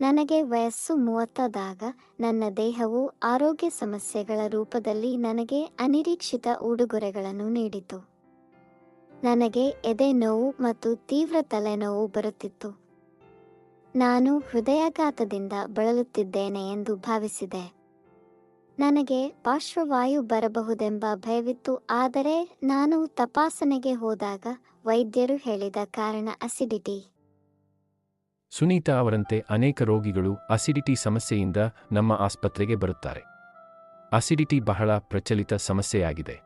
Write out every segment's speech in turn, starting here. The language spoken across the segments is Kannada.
ನನಗೆ ವಯಸ್ಸು ಮೂವತ್ತಾದಾಗ ನನ್ನ ದೇಹವು ಆರೋಗ್ಯ ಸಮಸ್ಯೆಗಳ ರೂಪದಲ್ಲಿ ನನಗೆ ಅನಿರೀಕ್ಷಿತ ಉಡುಗೊರೆಗಳನ್ನು ನೀಡಿತು. ನನಗೆ ಎದೆ ನೋವು ಮತ್ತು ತೀವ್ರ ತಲೆನೋವು ಬರುತ್ತಿತ್ತು. ನಾನು ಹೃದಯಾಘಾತದಿಂದ ಬಳಲುತ್ತಿದ್ದೇನೆ ಎಂದು ಭಾವಿಸಿದೆ. ನನಗೆ ಪಾರ್ಶ್ವವಾಯು ಬರಬಹುದೆಂಬ ಭಯವಿತ್ತು, ಆದರೆ ನಾನು ತಪಾಸಣೆಗೆ ಹೋದಾಗ ವೈದ್ಯರು ಹೇಳಿದ ಕಾರಣ ಅಸಿಡಿಟಿ. ಸುನೀತಾ ಅವರಂತೆ ಅನೇಕ ರೋಗಿಗಳು ಅಸಿಡಿಟಿ ಸಮಸ್ಯೆಯಿಂದ ನಮ್ಮ ಆಸ್ಪತ್ರೆಗೆ ಬರುತ್ತಾರೆ. ಅಸಿಡಿಟಿ ಬಹಳ ಪ್ರಚಲಿತ ಸಮಸ್ಯೆಯಾಗಿದೆ.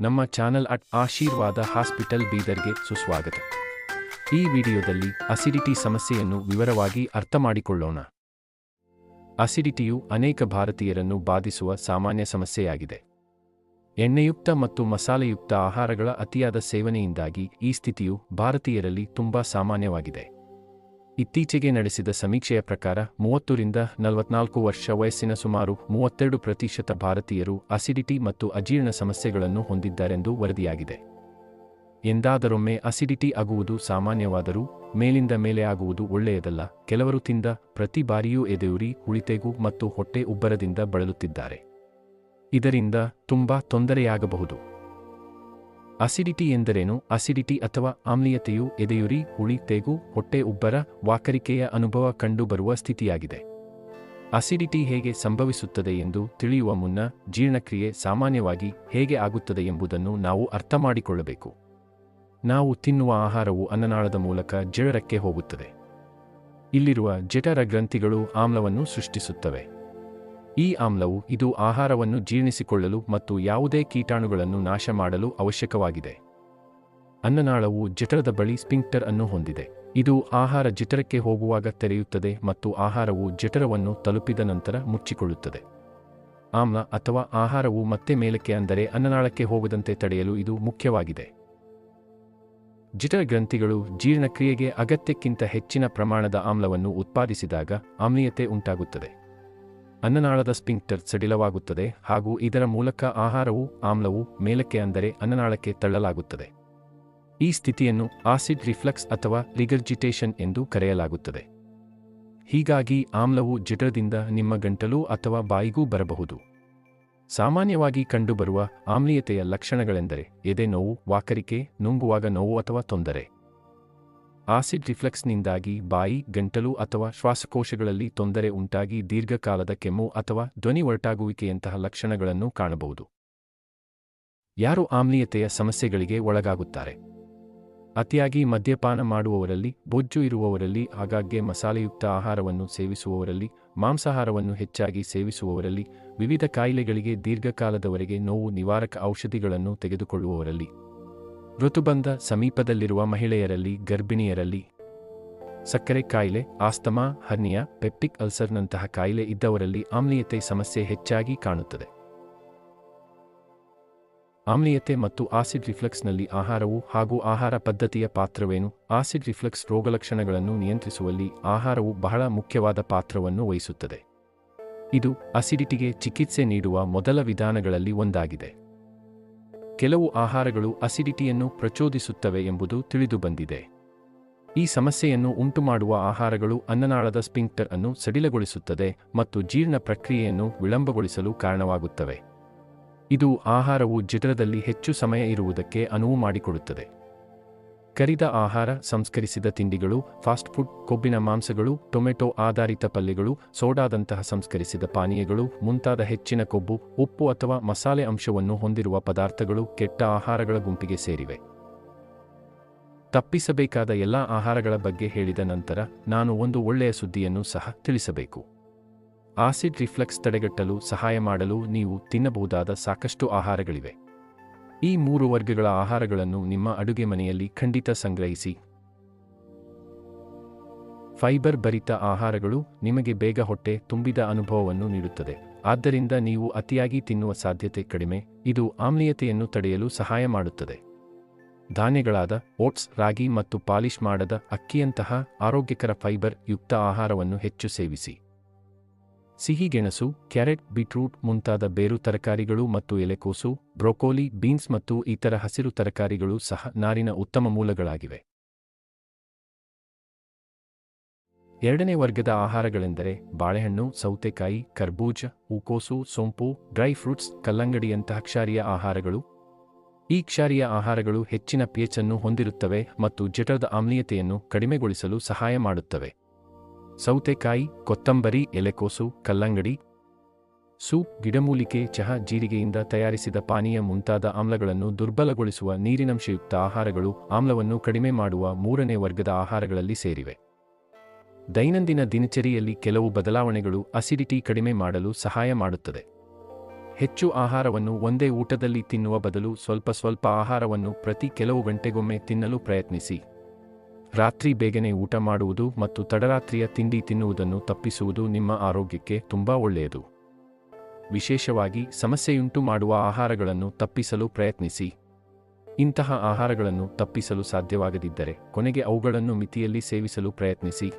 ನಮ್ಮ ಚಾನಲ್ ಅಟ್ ಆಶೀರ್ವಾದ ಹಾಸ್ಪಿಟಲ್ ಬೀದರ್ಗೆ ಸುಸ್ವಾಗತ. ಈ ವಿಡಿಯೋದಲ್ಲಿ ಅಸಿಡಿಟಿ ಸಮಸ್ಯೆಯನ್ನು ವಿವರವಾಗಿ ಅರ್ಥಮಾಡಿಕೊಳ್ಳೋಣ ಅಸಿಡಿಟಿಯು ಅನೇಕ ಭಾರತೀಯರನ್ನು ಬಾಧಿಸುವ ಸಾಮಾನ್ಯ ಸಮಸ್ಯೆಯಾಗಿದೆ. ಎಣ್ಣೆಯುಕ್ತ ಮತ್ತು ಮಸಾಲೆಯುಕ್ತ ಆಹಾರಗಳ ಅತಿಯಾದ ಸೇವನೆಯಿಂದಾಗಿ ಈ ಸ್ಥಿತಿಯು ಭಾರತೀಯರಲ್ಲಿ ತುಂಬಾ ಸಾಮಾನ್ಯವಾಗಿದೆ. ಇತ್ತೀಚೆಗೆ ನಡೆಸಿದ ಸಮೀಕ್ಷೆಯ ಪ್ರಕಾರ, ಮೂವತ್ತರಿಂದ ನಲವತ್ನಾಲ್ಕು ವರ್ಷ ವಯಸ್ಸಿನ ಸುಮಾರು ಮೂವತ್ತೆರಡು ಪ್ರತಿಶತ ಭಾರತೀಯರು ಅಸಿಡಿಟಿ ಮತ್ತು ಅಜೀರ್ಣ ಸಮಸ್ಯೆಗಳನ್ನು ಹೊಂದಿದ್ದಾರೆಂದು ವರದಿಯಾಗಿದೆ. ಎಂದಾದರೊಮ್ಮೆ ಅಸಿಡಿಟಿ ಆಗುವುದು ಸಾಮಾನ್ಯವಾದರೂ, ಮೇಲಿಂದ ಮೇಲೆ ಆಗುವುದು ಒಳ್ಳೆಯದಲ್ಲ, ಕೆಲವರು ತಿಂದ ಪ್ರತಿ ಬಾರಿಯೂ ಎದೆಯುರಿ ಉಳಿತೆಗೂ ಮತ್ತು ಹೊಟ್ಟೆ ಉಬ್ಬರದಿಂದ ಬಳಲುತ್ತಿದ್ದಾರೆ. ಇದರಿಂದ ತುಂಬಾ ತೊಂದರೆಯಾಗಬಹುದು. ಅಸಿಡಿಟಿ ಎಂದರೇನು? ಅಸಿಡಿಟಿ ಅಥವಾ ಆಮ್ಲೀಯತೆಯು ಎದೆಯುರಿ, ಹುಳಿ, ತೇಗು, ಹೊಟ್ಟೆ, ಉಬ್ಬರ, ವಾಕರಿಕೆಯ ಅನುಭವ ಕಂಡುಬರುವ ಸ್ಥಿತಿಯಾಗಿದೆ. ಅಸಿಡಿಟಿ ಹೇಗೆ ಸಂಭವಿಸುತ್ತದೆ ಎಂದು ತಿಳಿಯುವ ಮುನ್ನ ಜೀರ್ಣಕ್ರಿಯೆ ಸಾಮಾನ್ಯವಾಗಿ ಹೇಗೆ ಆಗುತ್ತದೆ ಎಂಬುದನ್ನು ನಾವು ಅರ್ಥಮಾಡಿಕೊಳ್ಳಬೇಕು ನಾವು ತಿನ್ನುವ ಆಹಾರವು ಅನ್ನನಾಳದ ಮೂಲಕ ಜಠರಕ್ಕೆ ಹೋಗುತ್ತದೆ. ಇಲ್ಲಿರುವ ಜಠರ ಗ್ರಂಥಿಗಳು ಆಮ್ಲವನ್ನು ಸೃಷ್ಟಿಸುತ್ತವೆ. ಈ ಆಮ್ಲವು ಇದು ಆಹಾರವನ್ನು ಜೀರ್ಣಿಸಿಕೊಳ್ಳಲು ಮತ್ತು ಯಾವುದೇ ಕೀಟಾಣುಗಳನ್ನು ನಾಶ ಮಾಡಲು ಅವಶ್ಯಕವಾಗಿದೆ. ಅನ್ನನಾಳವು ಜಠರದ ಬಳಿ ಸ್ಪಿಂಕ್ಟರ್ ಅನ್ನು ಹೊಂದಿದೆ. ಇದು ಆಹಾರ ಜಠರಕ್ಕೆ ಹೋಗುವಾಗ ತೆರೆಯುತ್ತದೆ ಮತ್ತು ಆಹಾರವು ಜಠರವನ್ನು ತಲುಪಿದ ನಂತರ ಮುಚ್ಚಿಕೊಳ್ಳುತ್ತದೆ. ಆಮ್ಲ ಅಥವಾ ಆಹಾರವು ಮತ್ತೆ ಮೇಲಕ್ಕೆ ಅಂದರೆ ಅನ್ನನಾಳಕ್ಕೆ ಹೋಗದಂತೆ ತಡೆಯಲು ಇದು ಮುಖ್ಯವಾಗಿದೆ. ಜಠರ ಗ್ರಂಥಿಗಳು ಜೀರ್ಣಕ್ರಿಯೆಗೆ ಅಗತ್ಯಕ್ಕಿಂತ ಹೆಚ್ಚಿನ ಪ್ರಮಾಣದ ಆಮ್ಲವನ್ನು ಉತ್ಪಾದಿಸಿದಾಗ ಆಮ್ಲೀಯತೆ ಉಂಟಾಗುತ್ತದೆ. ಅನ್ನನಾಳದ ಸ್ಪಿಂಕ್ಟರ್ ಸಡಿಲವಾಗುತ್ತದೆ ಹಾಗೂ ಇದರ ಮೂಲಕ ಆಹಾರವು, ಆಮ್ಲವು ಮೇಲಕ್ಕೆ ಅಂದರೆ ಅನ್ನನಾಳಕ್ಕೆ ತಳ್ಳಲಾಗುತ್ತದೆ. ಈ ಸ್ಥಿತಿಯನ್ನು ಆಸಿಡ್ ರಿಫ್ಲಕ್ಸ್ ಅಥವಾ ರಿಗರ್ಜಿಟೇಷನ್ ಎಂದು ಕರೆಯಲಾಗುತ್ತದೆ. ಹೀಗಾಗಿ ಆಮ್ಲವು ಜಠರದಿಂದ ನಿಮ್ಮ ಗಂಟಲು ಅಥವಾ ಬಾಯಿಗೂ ಬರಬಹುದು. ಸಾಮಾನ್ಯವಾಗಿ ಕಂಡುಬರುವ ಆಮ್ಲೀಯತೆಯ ಲಕ್ಷಣಗಳೆಂದರೆ ಎದೆ ನೋವು, ವಾಕರಿಕೆ, ನುಂಗುವಾಗ ನೋವು ಅಥವಾ ತೊಂದರೆ. ಆಸಿಡ್ ರಿಫ್ಲೆಕ್ಸ್ನಿಂದಾಗಿ ಬಾಯಿ, ಗಂಟಲು ಅಥವಾ ಶ್ವಾಸಕೋಶಗಳಲ್ಲಿ ತೊಂದರೆ ಉಂಟಾಗಿ ದೀರ್ಘಕಾಲದ ಕೆಮ್ಮು ಅಥವಾ ಧ್ವನಿ ಒರಟಾಗುವಿಕೆಯಂತಹ ಲಕ್ಷಣಗಳನ್ನು ಕಾಣಬಹುದು. ಯಾರು ಆಮ್ಲೀಯತೆಯ ಸಮಸ್ಯೆಗಳಿಗೆ ಒಳಗಾಗುತ್ತಾರೆ? ಅತಿಯಾಗಿ ಮದ್ಯಪಾನ ಮಾಡುವವರಲ್ಲಿ, ಬೊಜ್ಜು ಇರುವವರಲ್ಲಿ, ಆಗಾಗ್ಗೆ ಮಸಾಲೆಯುಕ್ತ ಆಹಾರವನ್ನು ಸೇವಿಸುವವರಲ್ಲಿ, ಮಾಂಸಾಹಾರವನ್ನು ಹೆಚ್ಚಾಗಿ ಸೇವಿಸುವವರಲ್ಲಿ, ವಿವಿಧ ಕಾಯಿಲೆಗಳಿಗೆ ದೀರ್ಘಕಾಲದವರೆಗೆ ನೋವು ನಿವಾರಕ ಔಷಧಿಗಳನ್ನು ತೆಗೆದುಕೊಳ್ಳುವವರಲ್ಲಿ. ಋತುಬಂಧ ಸಮೀಪದಲ್ಲಿರುವ ಮಹಿಳೆಯರಲ್ಲಿ ಗರ್ಭಿಣಿಯರಲ್ಲಿ ಸಕ್ಕರೆ ಕಾಯಿಲೆ, ಆಸ್ತಮಾ, ಹರ್ನಿಯಾ, ಪೆಪ್ಟಿಕ್ ಅಲ್ಸರ್ನಂತಹ ಕಾಯಿಲೆ ಇದ್ದವರಲ್ಲಿ ಆಮ್ಲೀಯತೆ ಸಮಸ್ಯೆ ಹೆಚ್ಚಾಗಿ ಕಾಣುತ್ತದೆ. ಆಮ್ಲೀಯತೆ ಮತ್ತು ಆಸಿಡ್ ರಿಫ್ಲಕ್ಸ್ನಲ್ಲಿ ಆಹಾರವು ಹಾಗೂ ಆಹಾರ ಪದ್ಧತಿಯ ಪಾತ್ರವೇನು? ಆಸಿಡ್ ರಿಫ್ಲೆಕ್ಸ್ ರೋಗಲಕ್ಷಣಗಳನ್ನು ನಿಯಂತ್ರಿಸುವಲ್ಲಿ ಆಹಾರವು ಬಹಳ ಮುಖ್ಯವಾದ ಪಾತ್ರವನ್ನು ವಹಿಸುತ್ತದೆ. ಇದು ಅಸಿಡಿಟಿಗೆ ಚಿಕಿತ್ಸೆ ನೀಡುವ ಮೊದಲ ವಿಧಾನಗಳಲ್ಲಿ ಒಂದಾಗಿದೆ. ಕೆಲವು ಆಹಾರಗಳು ಅಸಿಡಿಟಿಯನ್ನು ಪ್ರಚೋದಿಸುತ್ತವೆ ಎಂಬುದು ತಿಳಿದುಬಂದಿದೆ. ಈ ಸಮಸ್ಯೆಯನ್ನು ಉಂಟುಮಾಡುವ ಆಹಾರಗಳು ಅನ್ನನಾಳದ ಸ್ಪಿಂಕ್ಟರ್ ಅನ್ನು ಸಡಿಲಗೊಳಿಸುತ್ತದೆ ಮತ್ತು ಜೀರ್ಣ ಪ್ರಕ್ರಿಯೆಯನ್ನು ವಿಳಂಬಗೊಳಿಸಲು ಕಾರಣವಾಗುತ್ತವೆ. ಇದು ಆಹಾರವು ಜಠರದಲ್ಲಿ ಹೆಚ್ಚು ಸಮಯ ಇರುವುದಕ್ಕೆ ಅನುವು ಮಾಡಿಕೊಡುತ್ತದೆ. ಕರಿದ ಆಹಾರ, ಸಂಸ್ಕರಿಸಿದ ತಿಂಡಿಗಳು, ಫಾಸ್ಟ್ ಫುಡ್, ಕೊಬ್ಬಿನ ಮಾಂಸಗಳು, ಟೊಮೆಟೊ ಆಧಾರಿತ ಪಲ್ಯಗಳು, ಸೋಡಾದಂತಹ ಸಂಸ್ಕರಿಸಿದ ಪಾನೀಯಗಳು, ಮುಂತಾದ ಹೆಚ್ಚಿನ ಕೊಬ್ಬು, ಉಪ್ಪು ಅಥವಾ ಮಸಾಲೆ ಅಂಶವನ್ನು ಹೊಂದಿರುವ ಪದಾರ್ಥಗಳು ಕೆಟ್ಟ ಆಹಾರಗಳ ಗುಂಪಿಗೆ ಸೇರಿವೆ. ತಪ್ಪಿಸಬೇಕಾದ ಎಲ್ಲ ಆಹಾರಗಳ ಬಗ್ಗೆ ಹೇಳಿದ ನಂತರ ನಾನು ಒಂದು ಒಳ್ಳೆಯ ಸುದ್ದಿಯನ್ನು ಸಹ ತಿಳಿಸಬೇಕು. ಆಸಿಡ್ ರಿಫ್ಲೆಕ್ಸ್ ತಡೆಗಟ್ಟಲು, ಸಹಾಯ ಮಾಡಲು ನೀವು ತಿನ್ನಬಹುದಾದ ಸಾಕಷ್ಟು ಆಹಾರಗಳಿವೆ. ಈ ಮೂರು ವರ್ಗಗಳ ಆಹಾರಗಳನ್ನು ನಿಮ್ಮ ಅಡುಗೆ ಮನೆಯಲ್ಲಿ ಖಂಡಿತ ಸಂಗ್ರಹಿಸಿ. ಫೈಬರ್ ಭರಿತ ಆಹಾರಗಳು ನಿಮಗೆ ಬೇಗ ಹೊಟ್ಟೆ ತುಂಬಿದ ಅನುಭವವನ್ನು ನೀಡುತ್ತದೆ. ಆದ್ದರಿಂದ ನೀವು ಅತಿಯಾಗಿ ತಿನ್ನುವ ಸಾಧ್ಯತೆ ಕಡಿಮೆ, ಇದು ಆಮ್ಲೀಯತೆಯನ್ನು ತಡೆಯಲು ಸಹಾಯ ಮಾಡುತ್ತದೆ. ಧಾನ್ಯಗಳಾದ ಓಟ್ಸ್, ರಾಗಿ ಮತ್ತು ಪಾಲಿಶ್ ಮಾಡದ ಅಕ್ಕಿಯಂತಹ ಆರೋಗ್ಯಕರ ಫೈಬರ್ ಯುಕ್ತ ಆಹಾರವನ್ನು ಹೆಚ್ಚು ಸೇವಿಸಿ. ಸಿಹಿಗೆಣಸು ಕ್ಯಾರೆಟ್, ಬೀಟ್ರೂಟ್ ಮುಂತಾದ ಬೇರು ತರಕಾರಿಗಳು ಮತ್ತು ಎಲೆಕೋಸು, ಬ್ರೊಕೋಲಿ, ಬೀನ್ಸ್ ಮತ್ತು ಇತರ ಹಸಿರು ತರಕಾರಿಗಳು ಸಹ ನಾರಿನ ಉತ್ತಮ ಮೂಲಗಳಾಗಿವೆ. ಎರಡನೇ ವರ್ಗದ ಆಹಾರಗಳೆಂದರೆ ಬಾಳೆಹಣ್ಣು, ಸೌತೆಕಾಯಿ, ಕರ್ಬೂಜ, ಹೂಕೋಸು, ಸೋಂಪು, ಡ್ರೈ ಫ್ರೂಟ್ಸ್, ಕಲ್ಲಂಗಡಿಯಂತಹ ಕ್ಷಾರಿಯ ಆಹಾರಗಳು. ಈ ಕ್ಷಾರಿಯ ಆಹಾರಗಳು ಹೆಚ್ಚಿನ ಅನ್ನು ಹೊಂದಿರುತ್ತವೆ ಮತ್ತು ಜಠರದ ಆಮ್ಲೀಯತೆಯನ್ನು ಕಡಿಮೆಗೊಳಿಸಲು ಸಹಾಯ ಮಾಡುತ್ತವೆ. ಸೌತೆಕಾಯಿ, ಕೊತ್ತಂಬರಿ, ಎಲೆಕೋಸು, ಕಲ್ಲಂಗಡಿ, ಸೂಪ್, ಗಿಡಮೂಲಿಕೆ, ಚಹಾ, ಜೀರಿಗೆಯಿಂದ ತಯಾರಿಸಿದ ಪಾನೀಯ ಮುಂತಾದ ಆಮ್ಲಗಳನ್ನು ದುರ್ಬಲಗೊಳಿಸುವ ನೀರಿನಂಶಯುಕ್ತ ಆಹಾರಗಳು ಆಮ್ಲವನ್ನು ಕಡಿಮೆ ಮಾಡುವ ಮೂರನೇ ವರ್ಗದ ಆಹಾರಗಳಲ್ಲಿ ಸೇರಿವೆ. ದೈನಂದಿನ ದಿನಚರಿಯಲ್ಲಿ ಕೆಲವು ಬದಲಾವಣೆಗಳು ಅಸಿಡಿಟಿ ಕಡಿಮೆ ಮಾಡಲು ಸಹಾಯ ಮಾಡುತ್ತದೆ. ಹೆಚ್ಚು ಆಹಾರವನ್ನು ಒಂದೇ ಊಟದಲ್ಲಿ ತಿನ್ನುವ ಬದಲು ಸ್ವಲ್ಪ ಸ್ವಲ್ಪ ಆಹಾರವನ್ನು ಪ್ರತಿ ಕೆಲವು ಗಂಟೆಗೊಮ್ಮೆ ತಿನ್ನಲು ಪ್ರಯತ್ನಿಸಿ. ರಾತ್ರಿ ಬೇಗನೆ ಊಟ ಮಾಡುವುದು ಮತ್ತು ತಡರಾತ್ರಿಯ ತಿಂಡಿ ತಿನ್ನುವುದನ್ನು ತಪ್ಪಿಸುವುದು ನಿಮ್ಮ ಆರೋಗ್ಯಕ್ಕೆ ತುಂಬಾ ಒಳ್ಳೆಯದು. ವಿಶೇಷವಾಗಿ ಸಮಸ್ಯೆಯುಂಟು ಮಾಡುವ ಆಹಾರಗಳನ್ನು ತಪ್ಪಿಸಲು ಪ್ರಯತ್ನಿಸಿ. ಇಂತಹ ಆಹಾರಗಳನ್ನು ತಪ್ಪಿಸಲು ಸಾಧ್ಯವಾಗದಿದ್ದರೆ ಕೊನೆಗೆ ಅವುಗಳನ್ನು ಮಿತಿಯಲ್ಲಿ ಸೇವಿಸಲು ಪ್ರಯತ್ನಿಸಿ.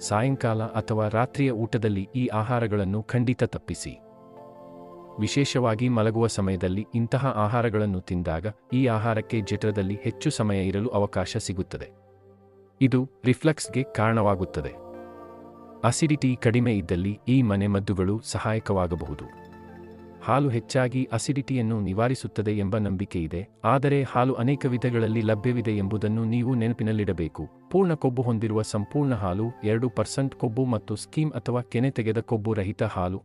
ಸಾಯಂಕಾಲ ಅಥವಾ ರಾತ್ರಿಯ ಊಟದಲ್ಲಿ ಈ ಆಹಾರಗಳನ್ನು ಖಂಡಿತ ತಪ್ಪಿಸಿ. ವಿಶೇಷವಾಗಿ ಮಲಗುವ ಸಮಯದಲ್ಲಿ ಇಂತಹ ಆಹಾರಗಳನ್ನು ತಿಂದಾಗ ಈ ಆಹಾರಕ್ಕೆ ಜಠರದಲ್ಲಿ ಹೆಚ್ಚು ಸಮಯ ಇರಲು ಅವಕಾಶ ಸಿಗುತ್ತದೆ. ಇದು ರಿಫ್ಲಕ್ಸ್ಗೆ ಕಾರಣವಾಗುತ್ತದೆ. ಅಸಿಡಿಟಿ ಕಡಿಮೆ ಇದ್ದಲ್ಲಿ ಈ ಮನೆಮದ್ದುಗಳು ಸಹಾಯಕವಾಗಬಹುದು. ಹಾಲು ಹೆಚ್ಚಾಗಿ ಅಸಿಡಿಟಿಯನ್ನು ನಿವಾರಿಸುತ್ತದೆ ಎಂಬ ನಂಬಿಕೆ ಇದೆ, ಆದರೆ ಹಾಲು ಅನೇಕ ವಿಧಗಳಲ್ಲಿ ಲಭ್ಯವಿದೆ ಎಂಬುದನ್ನು ನೀವು ನೆನಪಿನಲ್ಲಿಡಬೇಕು. ಪೂರ್ಣ ಕೊಬ್ಬು ಹೊಂದಿರುವ ಸಂಪೂರ್ಣ ಹಾಲು ಎರಡು ಪರ್ಸೆಂಟ್ ಕೊಬ್ಬು ಮತ್ತು ಸ್ಕೀಮ್ ಅಥವಾ ಕೆನೆ ತೆಗೆದ ಕೊಬ್ಬು ರಹಿತ ಹಾಲು.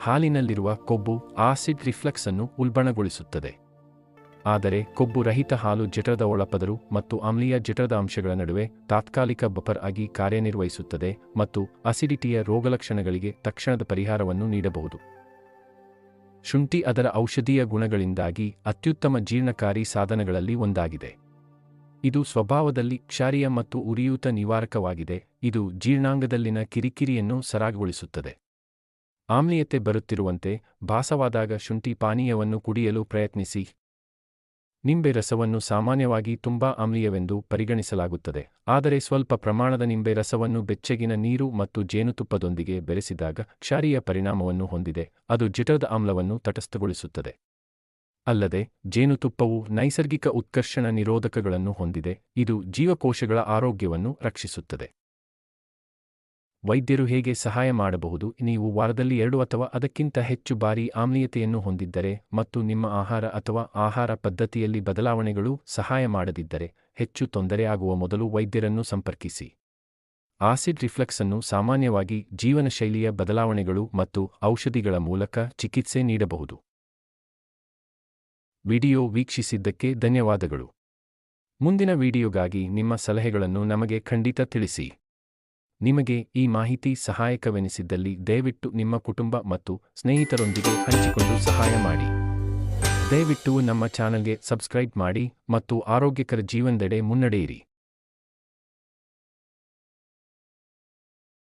ಹಾಲಿನಲ್ಲಿರುವ ಕೊಬ್ಬು ಆಸಿಡ್ ರಿಫ್ಲೆಕ್ಸ್ ಅನ್ನು ಉಲ್ಬಣಗೊಳಿಸುತ್ತದೆ. ಆದರೆ ಕೊಬ್ಬು ರಹಿತ ಹಾಲು ಜಠರದ ಒಳಪದರು ಮತ್ತು ಆಮ್ಲೀಯ ಜಠರದ ಅಂಶಗಳ ನಡುವೆ ತಾತ್ಕಾಲಿಕ ಬಫರ್ ಆಗಿ ಕಾರ್ಯನಿರ್ವಹಿಸುತ್ತದೆ ಮತ್ತು ಅಸಿಡಿಟಿಯ ರೋಗಲಕ್ಷಣಗಳಿಗೆ ತಕ್ಷಣದ ಪರಿಹಾರವನ್ನು ನೀಡಬಹುದು. ಶುಂಠಿ ಅದರ ಔಷಧೀಯ ಗುಣಗಳಿಂದಾಗಿ ಅತ್ಯುತ್ತಮ ಜೀರ್ಣಕಾರಿ ಸಾಧನಗಳಲ್ಲಿ ಒಂದಾಗಿದೆ. ಇದು ಸ್ವಭಾವದಲ್ಲಿ ಕ್ಷಾರಿಯ ಮತ್ತು ಉರಿಯೂತ ನಿವಾರಕವಾಗಿದೆ, ಇದು ಜೀರ್ಣಾಂಗದಲ್ಲಿನ ಕಿರಿಕಿರಿಯನ್ನು ಸರಾಗಗೊಳಿಸುತ್ತದೆ. ಆಮ್ಲೀಯತೆ ಬರುತ್ತಿರುವಂತೆ ಭಾಸವಾದಾಗ ಶುಂಠಿ ಪಾನೀಯವನ್ನು ಕುಡಿಯಲು ಪ್ರಯತ್ನಿಸಿ. ನಿಂಬೆ ರಸವನ್ನು ಸಾಮಾನ್ಯವಾಗಿ ತುಂಬಾ ಆಮ್ಲೀಯವೆಂದು ಪರಿಗಣಿಸಲಾಗುತ್ತದೆ. ಆದರೆ ಸ್ವಲ್ಪ ಪ್ರಮಾಣದ ನಿಂಬೆ ರಸವನ್ನು ಬೆಚ್ಚಗಿನ ನೀರು ಮತ್ತು ಜೇನುತುಪ್ಪದೊಂದಿಗೆ ಬೆರೆಸಿದಾಗ ಕ್ಷಾರಿಯ ಪರಿಣಾಮವನ್ನು ಹೊಂದಿದೆ. ಅದು ಜಿಟದ ಆಮ್ಲವನ್ನು ತಟಸ್ಥಗೊಳಿಸುತ್ತದೆ. ಅಲ್ಲದೆ, ಜೇನುತುಪ್ಪವು ನೈಸರ್ಗಿಕ ಉತ್ಕರ್ಷಣ ನಿರೋಧಕಗಳನ್ನು ಹೊಂದಿದೆ. ಇದು ಜೀವಕೋಶಗಳ ಆರೋಗ್ಯವನ್ನು ರಕ್ಷಿಸುತ್ತದೆ. ವೈದ್ಯರು ಹೇಗೆ ಸಹಾಯ ಮಾಡಬಹುದು? ನೀವು ವಾರದಲ್ಲಿ ಎರಡು ಅಥವಾ ಅದಕ್ಕಿಂತ ಹೆಚ್ಚು ಬಾರಿ ಆಮ್ಲೀಯತೆಯನ್ನು ಹೊಂದಿದ್ದರೆ ಮತ್ತು ನಿಮ್ಮ ಆಹಾರ ಅಥವಾ ಆಹಾರ ಪದ್ಧತಿಯಲ್ಲಿ ಬದಲಾವಣೆಗಳು ಸಹಾಯ ಮಾಡದಿದ್ದರೆ ಹೆಚ್ಚು ತೊಂದರೆಯಾಗುವ ಮೊದಲು ವೈದ್ಯರನ್ನು ಸಂಪರ್ಕಿಸಿ. ಆಸಿಡ್ ರಿಫ್ಲೆಕ್ಸ್ ಅನ್ನು ಸಾಮಾನ್ಯವಾಗಿ ಜೀವನಶೈಲಿಯ ಬದಲಾವಣೆಗಳು ಮತ್ತು ಔಷಧಿಗಳ ಮೂಲಕ ಚಿಕಿತ್ಸೆ ನೀಡಬಹುದು. ವಿಡಿಯೋ ವೀಕ್ಷಿಸಿದ್ದಕ್ಕೆ ಧನ್ಯವಾದಗಳು. ಮುಂದಿನ ವಿಡಿಯೋಗಾಗಿ ನಿಮ್ಮ ಸಲಹೆಗಳನ್ನು ನಮಗೆ ಖಂಡಿತ ತಿಳಿಸಿ. ನಿಮಗೆ ಈ ಮಾಹಿತಿ ಸಹಾಯಕವೆನಿಸಿದ್ದಲ್ಲಿ ದಯವಿಟ್ಟು ನಿಮ್ಮ ಕುಟುಂಬ ಮತ್ತು ಸ್ನೇಹಿತರೊಂದಿಗೆ ಹಂಚಿಕೊಂಡು ಸಹಾಯ ಮಾಡಿ. ದಯವಿಟ್ಟು ನಮ್ಮ ಚಾನಲ್ಗೆ ಸಬ್ಸ್ಕ್ರೈಬ್ ಮಾಡಿ ಮತ್ತು ಆರೋಗ್ಯಕರ ಜೀವನದೆಡೆ ಮುನ್ನಡೆಯಿರಿ.